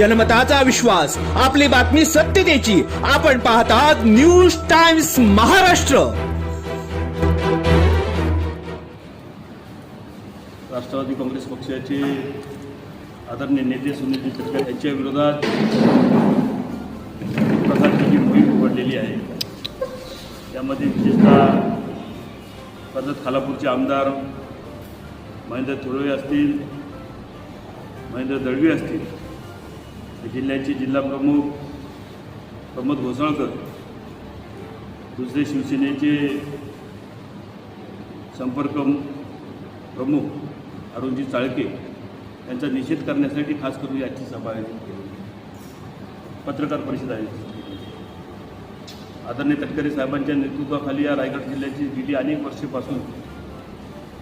जनमताचा विश्वास आपली बातमी सत्यतेची आपण पाहतात न्यूज टाइम्स महाराष्ट्र. राष्ट्रवादी काँग्रेस पक्षाचे आदरणीय नेते सुनील तटकर यांच्या विरोधात प्रकारची जी मोहीम उघडलेली आहे. त्यामध्ये विशेषतः कर्जत खालापूरचे आमदार महेंद्र थोरवे असतील महेंद्र दळवी असतील जिल्ह्याचे जिल्हाप्रमुख प्रमोद घोसाळकर दुसरे शिवसेनेचे संपर्क प्रमुख अरुणजी चाळके यांचा निषेध करण्यासाठी खास करून याची सभा आयोजित केली पत्रकार परिषद आयोजित केली आदरणीय तटकरे साहेबांच्या नेतृत्वाखाली या रायगड जिल्ह्याची गेली अनेक वर्षेपासून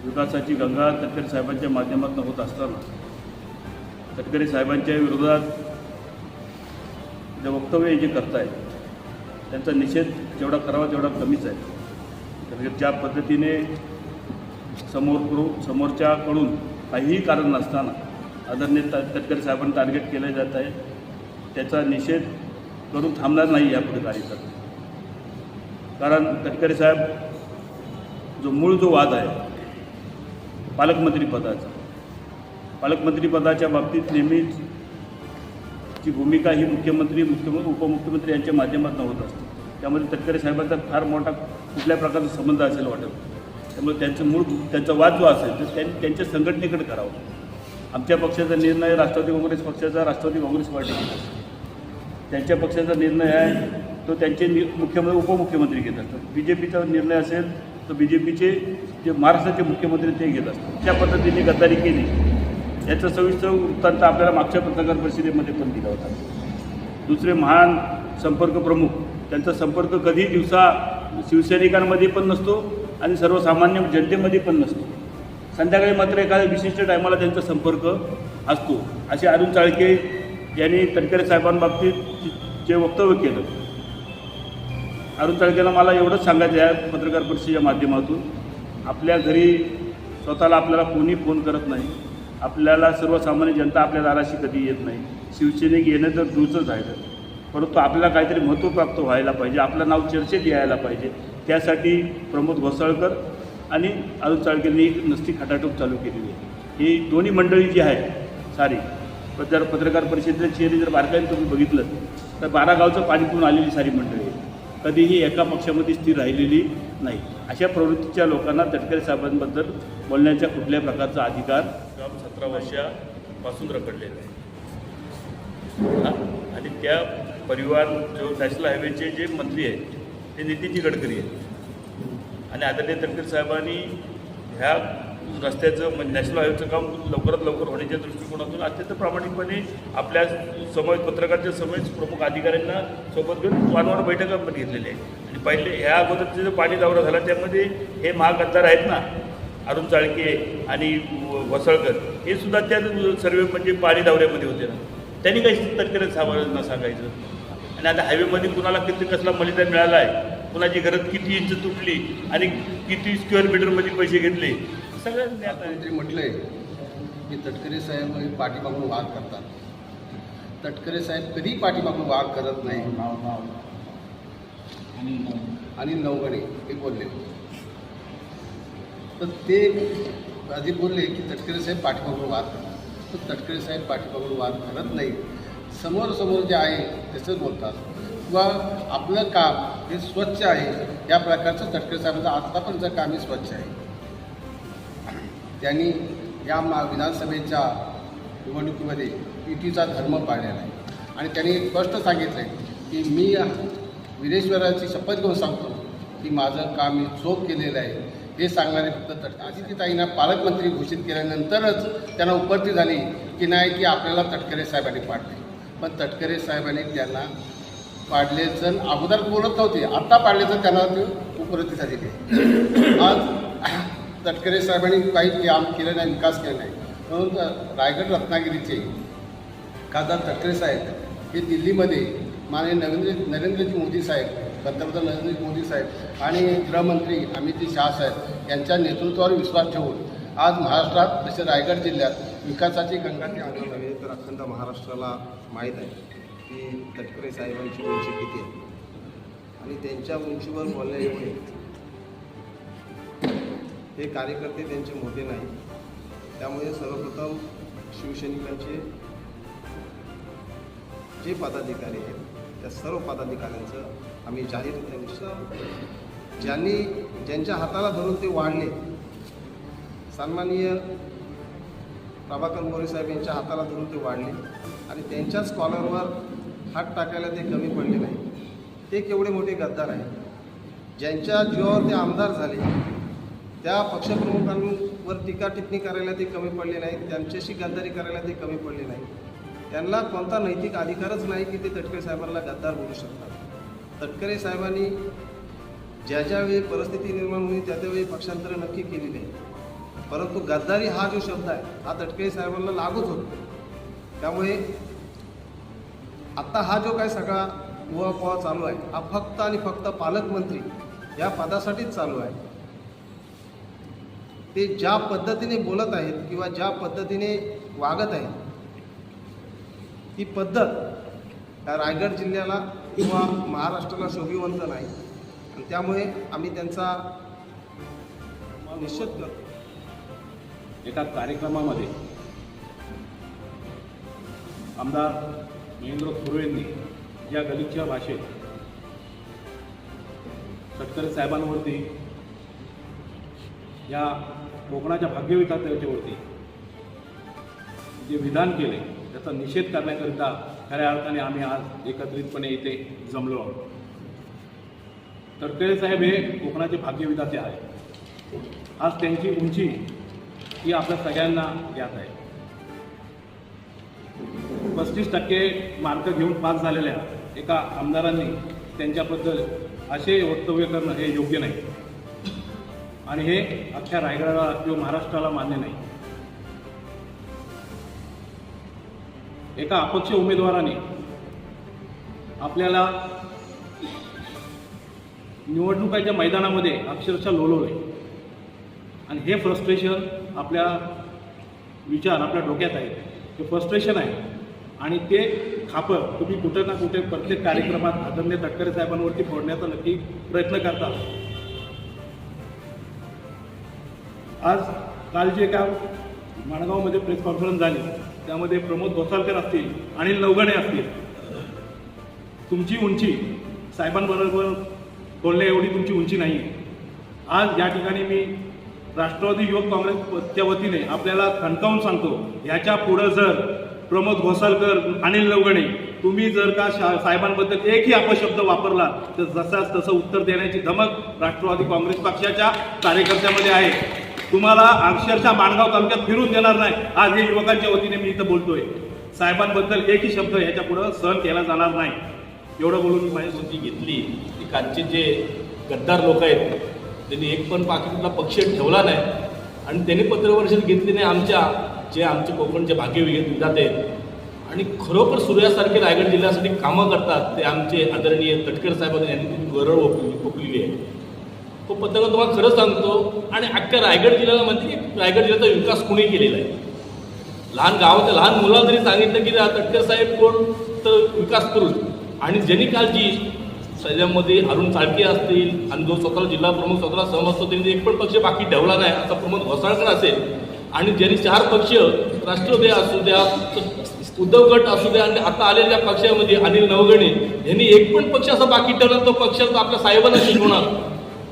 विकासाची गंगा तटकरे साहेबांच्या माध्यमातून होत असताना तटकरे साहेबांच्या विरोधात जे वक्तव्य जे करत आहेत त्यांचा निषेध जेवढा करावा तेवढा कमीच आहे. कारण ज्या पद्धतीने समोर करू समोरच्याकडून काहीही कारण नसताना आदरणीय त तटकरे साहेबांना टार्गेट केलं जात आहे त्याचा निषेध करून थांबणार नाही यापुढे कार्यकर्ते कारण तटकरे साहेब जो मूळ जो वाद आहे पालकमंत्रीपदाचा पालकमंत्रीपदाच्या बाबतीत नेहमीच ची भूमिका ही मुख्यमंत्री मुख्यमंत्री उपमुख्यमंत्री यांच्या माध्यमातून होत असते. त्यामध्ये तटकरे साहेबांचा फार मोठा कुठल्या प्रकारचा संबंध असेल वाटत त्यामुळे त्यांचं मूळ त्यांचा वाद जो असेल तर त्यांनी त्यांच्या संघटनेकडे करावं. आमच्या पक्षाचा निर्णय राष्ट्रवादी काँग्रेस पक्षाचा राष्ट्रवादी काँग्रेस पार्टी. त्यांच्या पक्षाचा निर्णय आहे तो त्यांचे नि मुख्यमंत्री उपमुख्यमंत्री घेत असतात. बी जे पीचा निर्णय असेल तर बी जे पीचे जे महाराष्ट्राचे मुख्यमंत्री ते घेत असतात. त्या पद्धतीने गद्दारी केली. याचं सविस्तर वृत्तांत आपल्याला मागच्या पत्रकार परिषदेमध्ये पण दिला होता. दुसरे महान संपर्क प्रमुख त्यांचा संपर्क कधी दिवसा शिवसैनिकांमध्ये पण नसतो आणि सर्वसामान्य जनतेमध्ये पण नसतो. संध्याकाळी मात्र एखाद्या विशिष्ट टायमाला त्यांचा संपर्क असतो असे अरुण चाळके यांनी तटकरे साहेबांबाबतीत जे वक्तव्य केलं. अरुण चाळकेला मला एवढंच सांगायचं आहे पत्रकार परिषदेच्या माध्यमातून. आपल्या घरी स्वतःला आपल्याला कोणी फोन करत नाही. आपल्याला सर्वसामान्य जनता आपल्या दाराशी कधी येत नाही. शिवसेनेक येणं तर दूरचंच आहे परंतु आपल्याला काहीतरी महत्त्व प्राप्त व्हायला पाहिजे. आपलं नाव चर्चेत यायला पाहिजे. त्यासाठी प्रमोद घोसाळकर आणि अरुण चाळकेंनी एक नसती खटाटोप चालू केलेली आहे. ही दोन्ही मंडळी जी आहे सारी पत्र जर पत्रकार परिषदेच्या चेहरे जर बारकाईने तुम्ही बघितलं तर बारा गावचं पाणी पिऊन आलेली सारी मंडळी आहे कधीही एका पक्षामध्ये स्थिर राहिलेली नाही. अशा प्रवृत्तीच्या लोकांना तटकरे साहेबांबद्दल बोलण्याच्या कुठल्याही प्रकारचा अधिकार सतरा वर्षापासून रखडलेलं आहे. आणि त्या परिवार जो नॅशनल हायवेचे जे मंत्री आहेत ते नितीनजी गडकरी आहेत. आणि आदरणीय तडकर साहेबांनी ह्या रस्त्याचं म्हणजे नॅशनल हायवेचं काम लवकरात लवकर होण्याच्या दृष्टिकोनातून अत्यंत प्रामाणिकपणे आपल्या समवेत पत्रकारांच्या समेत प्रमुख अधिकाऱ्यांना सोबत घेऊन वारंवार बैठका पण घेतलेल्या आहेत. आणि पहिले ह्या अगोदरचे जो पाणी दौरा झाला त्यामध्ये हे महागद्दार आहेत ना अरुण चाळके आणि वसळकर हे सुद्धा त्या सर्वे म्हणजे पाणी दौऱ्यामध्ये होते ना. त्यांनी काही तटकरे साहेबांना सांगायचं. आणि आता हायवेमध्ये कुणाला किती कसला मलिदा मिळाला आहे कुणाची घरात किती इंच तुटली आणि किती स्क्वेअर मीटरमध्ये पैसे घेतले सगळं ज्ञात आहे. मंत्री म्हटलंय की तटकरे साहेब पाठीमागून वाद करतात. तटकरे साहेब कधी पाठीमागून वाद करत नाही. आणि नवगणे हे बोलले. तर ते आधी बोलले की तटकरे साहेब पाठीमागून वाद करतात तर तटकरे साहेब पाठीमागून वाद करत नाही. समोर समोर जे आहे तसंच बोलतात. किंवा आपलं काम हे स्वच्छ आहे या प्रकारचं तटकरे साहेबांचं आत्तापर्यंतचं काम हे स्वच्छ आहे. त्यांनी या मा विधानसभेच्या निवडणुकीमध्ये युतीचा धर्म पाळलेला आहे. आणि त्यांनी स्पष्ट सांगितलं आहे की मी विदेश्वराची शपथ घेऊन सांगतो की माझं काम मी चोख केलेलं आहे. हे सांगणारे फक्त तट आदित्यताईंना पालकमंत्री घोषित केल्यानंतरच त्यांना उपस्थित झाली की नाही की आपल्याला तटकरे साहेबांनी पाडले. पण तटकरे साहेबांनी त्यांना पाडले जण अगोदर बोलत नव्हते आत्ता पाडले जण त्यांना ते उपलब्धी झालेली आहे. आज तटकरे साहेबांनी काही काम केलं नाही विकास केला नाही. म्हणून रायगड रत्नागिरीचे खासदार तटकरे साहेब हे दिल्लीमध्ये माननीय नरेंद्र नरेंद्रजी मोदी साहेब पंतप्रधान नरेंद्र मोदी साहेब आणि गृहमंत्री अमित शाह साहेब यांच्या नेतृत्वावर विश्वास ठेवून आज महाराष्ट्रात तसेच रायगड जिल्ह्यात विकासाची गंगा ती आंदोलन नव्हे तर अखंड महाराष्ट्राला माहीत आहे की तटकरे साहेबांची उंची किती आहे? आणि त्यांच्या उंचीवर बोलण्यामुळे हे कार्यकर्ते त्यांचे मोठे नाही. त्यामुळे सर्वप्रथम शिवसैनिकांचे जे पदाधिकारी आहेत त्या सर्व पदाधिकाऱ्यांचं आम्ही जाहीर ज्यांनी ज्यांच्या हाताला धरून ते वाढले सन्माननीय प्रभाकर मोरे साहेब यांच्या हाताला धरून ते वाढले आणि त्यांच्याच कॉलरवर हात टाकायला ते कमी पडले नाही. ते केवढे मोठे गद्दार आहेत. ज्यांच्या जीवावर ते आमदार झाले त्या पक्षप्रमुखांवर टीका टिप्पणी करायला ते कमी पडले नाहीत. त्यांच्याशी गद्दारी करायला ते कमी पडले नाही त्यांना कोणता नैतिक अधिकारच नाही की ते तटकरे साहेबांना गद्दार बोलू शकतात. तटकरे साहेबांनी ज्या ज्यावेळी परिस्थिती निर्माण होईल त्या त्यावेळी पक्षांतरं नक्की केलेली आहे. परंतु गद्दारी हा जो शब्द आहे हा तटकरे साहेबांना लागूच होतो. त्यामुळे आत्ता हा जो काय सगळा उहापोहा चालू आहे हा फक्त आणि फक्त पालकमंत्री या पदासाठीच चालू आहे. ते ज्या पद्धतीने बोलत आहेत किंवा ज्या पद्धतीने वागत आहेत ती पद्धत त्या रायगड जिल्ह्याला किंवा महाराष्ट्राला शोभिवंत नाही. आणि त्यामुळे आम्ही त्यांचा निश्चित करतो. एका कार्यक्रमामध्ये आमदार महेंद्र खुर्वेंनी या गलिच्छ भाषेत तटकरे साहेबांवरती या कोकणाच्या भाग्यविधात्याच्यावरती जे विधान केले त्याचा निषेध करण्याकरिता खऱ्या अर्थाने आम्ही आज एकत्रितपणे इथे जमलो आहोत. तटकरे साहेब हे कोकणाचे भाग्यविधाते आहेत. आज त्यांची उंची ही आपल्या सगळ्यांना ज्ञात आहे. पस्तीस टक्के मार्क घेऊन पास झालेल्या एका आमदारांनी त्यांच्याबद्दल असे वक्तव्य करणं हे योग्य नाही. आणि हे अख्ख्या रायगडाला किंवा महाराष्ट्राला मान्य नाही. एका अपक्ष उमेदवाराने आपल्याला निवडणुकाच्या मैदानामध्ये अक्षरशः लोलवले आणि हे फ्रस्ट्रेशन आपल्या विचार आपल्या डोक्यात आहे हे फ्रस्ट्रेशन आहे. आणि ते खापर तुम्ही कुठं ना कुठे प्रत्येक कार्यक्रमात आदरणीय तटकरे साहेबांवरती फोडण्याचा नक्की प्रयत्न करता. आज काल जे का माणगावमध्ये प्रेस कॉन्फरन्स झाली. त्यामध्ये प्रमोद गोसालकर असतील अनिल नवगणे असतील. तुमची उंची साहेबांबरोबर बोलण्या एवढी तुमची उंची नाही आहे आज या ठिकाणी मी राष्ट्रवादी युवक काँग्रेसच्या वतीने आपल्याला थणकावून सांगतो ह्याच्या पुढं जर प्रमोद घोसालकर अनिल नवगणे तुम्ही जर का शा साहेबांबद्दल एकही अपशब्द वापरला तर जसाच तसं उत्तर देण्याची धमक राष्ट्रवादी काँग्रेस पक्षाच्या कार्यकर्त्यामध्ये आहे. तुम्हाला अक्षरशः माणगाव तालुक्यात फिरून देणार नाही. आज हे युवकांच्या वतीने मी इथं बोलतोय. साहेबांबद्दल एकही शब्द ह्याच्या पुढं सहन केला जाणार नाही. एवढं बोलून मी माझी जी घेतली. की कालचे जे गद्दार लोक आहेत त्यांनी एक पण पाकिस्तानला पक्ष ठेवला नाही. आणि त्यांनी पत्रपरिषद घेतली नाही आमच्या. जे आमचे कोकणचे भाग्य विघेत आहेत. आणि खरोखर सूर्यासारखे रायगड जिल्ह्यासाठी कामं करतात ते आमचे आदरणीय तटकर साहेब यांनी गरळ ओकली ओकलेली आहे. तो पत्रकार तुम्हाला खरं सांगतो आणि अख्ख्या रायगड जिल्ह्याला म्हणते की रायगड जिल्ह्याचा विकास कुणी केलेला आहे? लहान गावातल्या लहान मुलाला जरी सांगितलं की तटकर साहेब कोण? तर विकास करू आणि ज्यांनी कालची सैन्यामध्ये अरुण चाळके असतील आणि जो स्वतःला जिल्हा प्रमुख स्वतःला असतो त्यांनी एक पण पक्ष बाकी ठेवला नाही असा प्रमोद घोसाळकर असेल. आणि ज्यांनी चार पक्ष राष्ट्रवादी असू द्या उद्धव गट असू द्या आणि आता आलेल्या पक्षामध्ये अनिल नवगणे यांनी एक पण पक्ष असा बाकी ठेवला तो पक्ष आपल्या साहेबांना शिकवणार.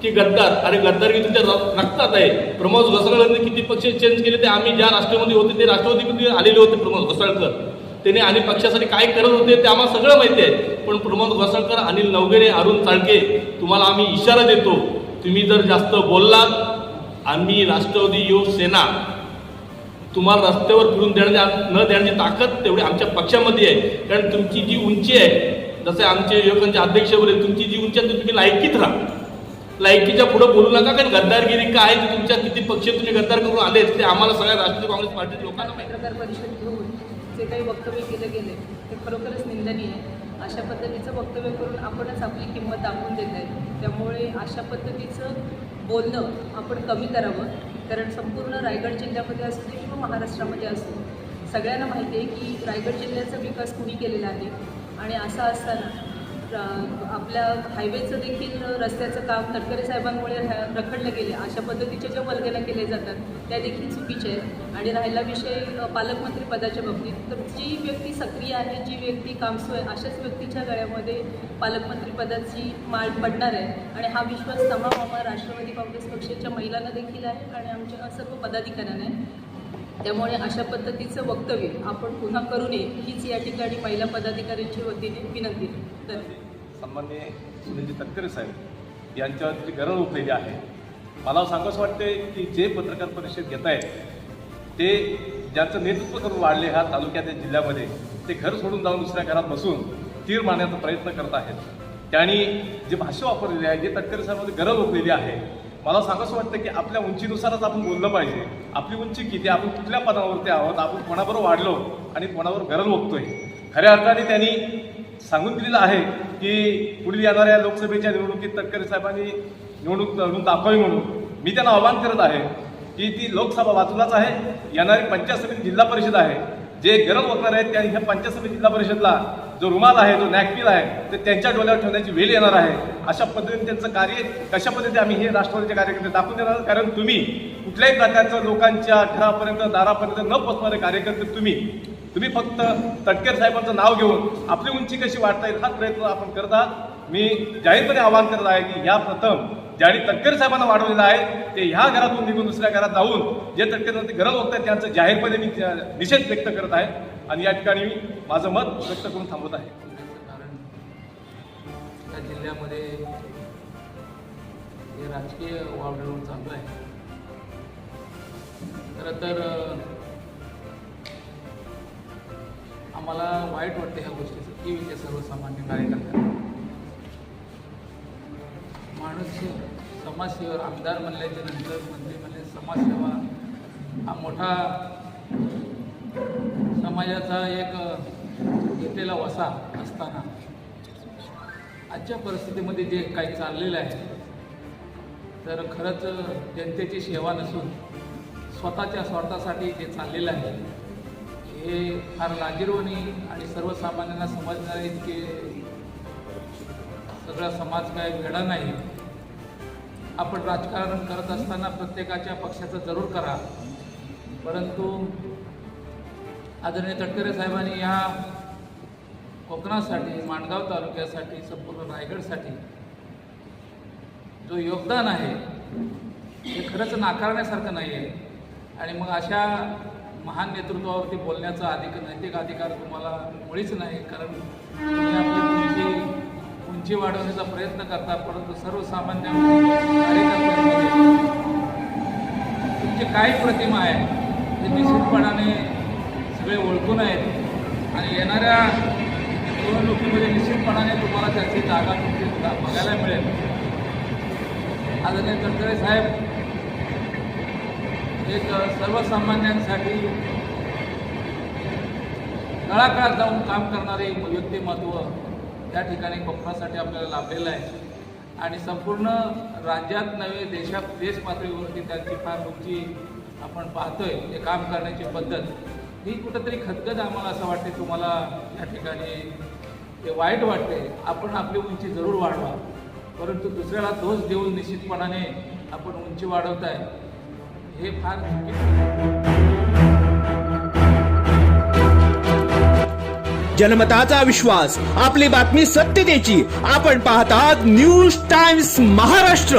की गद्दार. अरे गद्दारी तुमच्या रक्तात आहे. प्रमोद घोसाळकरांनी किती पक्ष चेंज केले ते आम्ही ज्या राष्ट्रवादी होते ते राष्ट्रवादीमध्ये आलेले होते प्रमोद घोसाळकर त्याने आणि पक्षासाठी काय करत होते ते आम्हाला सगळं माहिती आहे. पण प्रमोद घोसाळकर अनिल नवगेरे अरुण चाळके तुम्हाला आम्ही इशारा देतो. तुम्ही जर जास्त बोललात आम्ही राष्ट्रवादी युवक सेना तुम्हाला रस्त्यावर फिरून देण्याच्या न देण्याची ताकद तेवढी आमच्या पक्षामध्ये आहे. कारण तुमची जी उंची आहे जसे आमचे युवकांचे अध्यक्ष बोलले तुमची जी उंची आहे ती तुम्ही लायकीत राहा. लायकीच्या पुढे बोलू नका कारण गद्दारगिरी काय ती तुमच्या किती पक्ष तुम्ही गद्दार करून आले ते आम्हाला सगळ्या राष्ट्रीय काँग्रेस पार्टी लोकांना माहिती पत्रकार परिषद घेऊन जे काही वक्तव्य केलं गेले ते खरोखरच निंदनीय आहे. अशा पद्धतीचं वक्तव्य करून आपणच आपली किंमत दाखवून देत आहे त्यामुळे अशा पद्धतीचं बोलणं आपण कमी करावं कारण संपूर्ण रायगड जिल्ह्यामध्ये असू दे किंवा महाराष्ट्रामध्ये असू सगळ्यांना माहिती आहे की रायगड जिल्ह्याचा विकास कुणी केलेला आहे? आणि असं असताना आपल्या हायवेचं देखील रस्त्याचं काम तटकरे साहेबांमुळे रखडलं गेले अशा पद्धतीच्या ज्या वल्गना केल्या जातात त्या देखील चुकीच्या आहेत. आणि राहिला विषय पालकमंत्री पदाच्या बाबतीत. तर जी व्यक्ती सक्रिय आहे जी व्यक्ती कामसू आहे अशाच व्यक्तीच्या गळ्यामध्ये पालकमंत्री पदाची माळ पडणार आहे. आणि हा विश्वास तमाम आम्हा राष्ट्रवादी काँग्रेस पक्षाच्या महिलांना देखील आहे. आणि आमच्या सर्व पदाधिकाऱ्यांना आहे. त्यामुळे अशा पद्धतीचं वक्तव्य आपण पुन्हा करू नये हीच या ठिकाणी महिला पदाधिकाऱ्यांच्या वतीने विनंती. आहे सन्मान्य सुनीलजी तटकरे साहेब यांच्यावर जी गरज उठलेली आहे. मला सांगावंसं वाटते की जे पत्रकार परिषद घेत आहेत ते ज्यांचं नेतृत्व करून वाढले ह्या तालुक्यात जिल्ह्यामध्ये ते घर सोडून जाऊन दुसऱ्या घरात बसून तीर मारण्याचा प्रयत्न करत आहेत. त्यांनी जे भाष्य वापरलेले आहे जे तटकरे साहेबांमध्ये गरज उठलेली आहे मला सांगावंसं वाटतं की आपल्या उंचीनुसारच आपण बोललं पाहिजे. आपली उंची किती आपण कुठल्या पदावरती आहोत आपण कोणाबरोबर वाढलो आणि कोणावर गरज बघतोय. खऱ्या अर्थाने त्यांनी सांगून दिलेलं आहे की पुढील येणाऱ्या लोकसभेच्या निवडणुकीत तटकरे साहेबांनी निवडणूक लढून दाखवावी म्हणून. मी त्यांना आवाहन करत आहे की ती लोकसभा बाजूलाच आहे येणारी पंचायत समिती जिल्हा परिषद आहे. जे गरज बघणार आहेत त्यांनी ह्या पंचायत समिती जिल्हा परिषदला जो रुमाल आहे जो नॅकपिल आहे ते त्यांच्या डोळ्यावर ठेवण्याची वेळ येणार आहे. अशा पद्धतीने त्यांचं कार्य कशा पद्धतीने आम्ही हे राष्ट्रवादीचे कार्यकर्ते दाखवून देणार कारण तुम्ही कुठल्याही प्रकारचं लोकांच्या घरापर्यंत दारापर्यंत न पोचणारे कार्यकर्ते तुम्ही. तुम्ही फक्त तटकेर साहेबांचं नाव घेऊन आपली उंची कशी वाढता येईल हा प्रयत्न आपण करत आहात. मी जाहीरपणे आवाहन करत आहे की ह्या प्रथम ज्यांनी तटकरे साहेबांना वाढवलेलं आहे ते ह्या घरातून निघून दुसऱ्या घरात जाऊन जे तटकऱ्यांची गरज होत आहे त्यांचं जाहीरपणे मी निषेध व्यक्त करत आहे. आणि या ठिकाणी मी माझं मत व्यक्त करून थांबवत आहे. कारण त्या जिल्ह्यामध्ये हे राजकीय वावडवून चाललं आहे. खरं तर आम्हाला वाईट वाटते ह्या गोष्टीचं की विषय सर्वसामान्य कार्यकर्त्यांना. समाजसेवा आमदार म्हणल्याच्या नंतर मंत्री म्हणले समाजसेवा हा मोठा समाजाचा एक घेतलेला वसा असताना. आजच्या परिस्थितीमध्ये जे काही चाललेलं आहे तर खरंच जनतेची सेवा नसून स्वतःच्या स्वार्थासाठी जे चाललेलं आहे हे फार लाजीरवाणी आणि सर्वसामान्यांना समजणारे इतके सगळा समाज काय वेळा नाही. आपण राजकारण करत असताना प्रत्येकाच्या पक्षाचं जरूर करा. परंतु आदरणीय तटकरे साहेबांनी या कोकणासाठी माणगाव तालुक्यासाठी संपूर्ण रायगडसाठी जो योगदान आहे ते खरंच नाकारण्यासारखं नाही आहे आणि मग अशा महान नेतृत्वावरती बोलण्याचा अधिक नैतिक अधिकार तुम्हाला मुळीच नाही कारण आपली उंची वाढवण्याचा प्रयत्न करतात परंतु सर्वसामान्य तुमची काय प्रतिमा आहे हे निश्चितपणाने सगळे ओळखून आहेत. आणि येणाऱ्या निवडणुकीमध्ये निश्चितपणाने तुम्हाला त्याची जागा तुमची बघायला मिळेल. आदरणीय तटकरे साहेब एक सर्वसामान्यांसाठी तळागाळात जाऊन काम करणारे व्यक्तिमत्व त्या ठिकाणी कोकणासाठी आपल्याला लाभलेलं आहे. आणि संपूर्ण राज्यात नव्हे देशात देश पातळीवरती त्यांची फार उंची आपण पाहतोय ते काम करण्याची पद्धत. ही कुठंतरी खदखद आम्हाला असं वाटते तुम्हाला या ठिकाणी ते वाईट वाटते. आपण आपली उंची जरूर वाढवा. परंतु दुसऱ्याला दोष देऊन निश्चितपणाने आपण उंची वाढवताय हे फार चुकीचं जनमताचा विश्वास आपली बातमी सत्यतेची आपण पाहतात न्यूज टाइम्स महाराष्ट्र.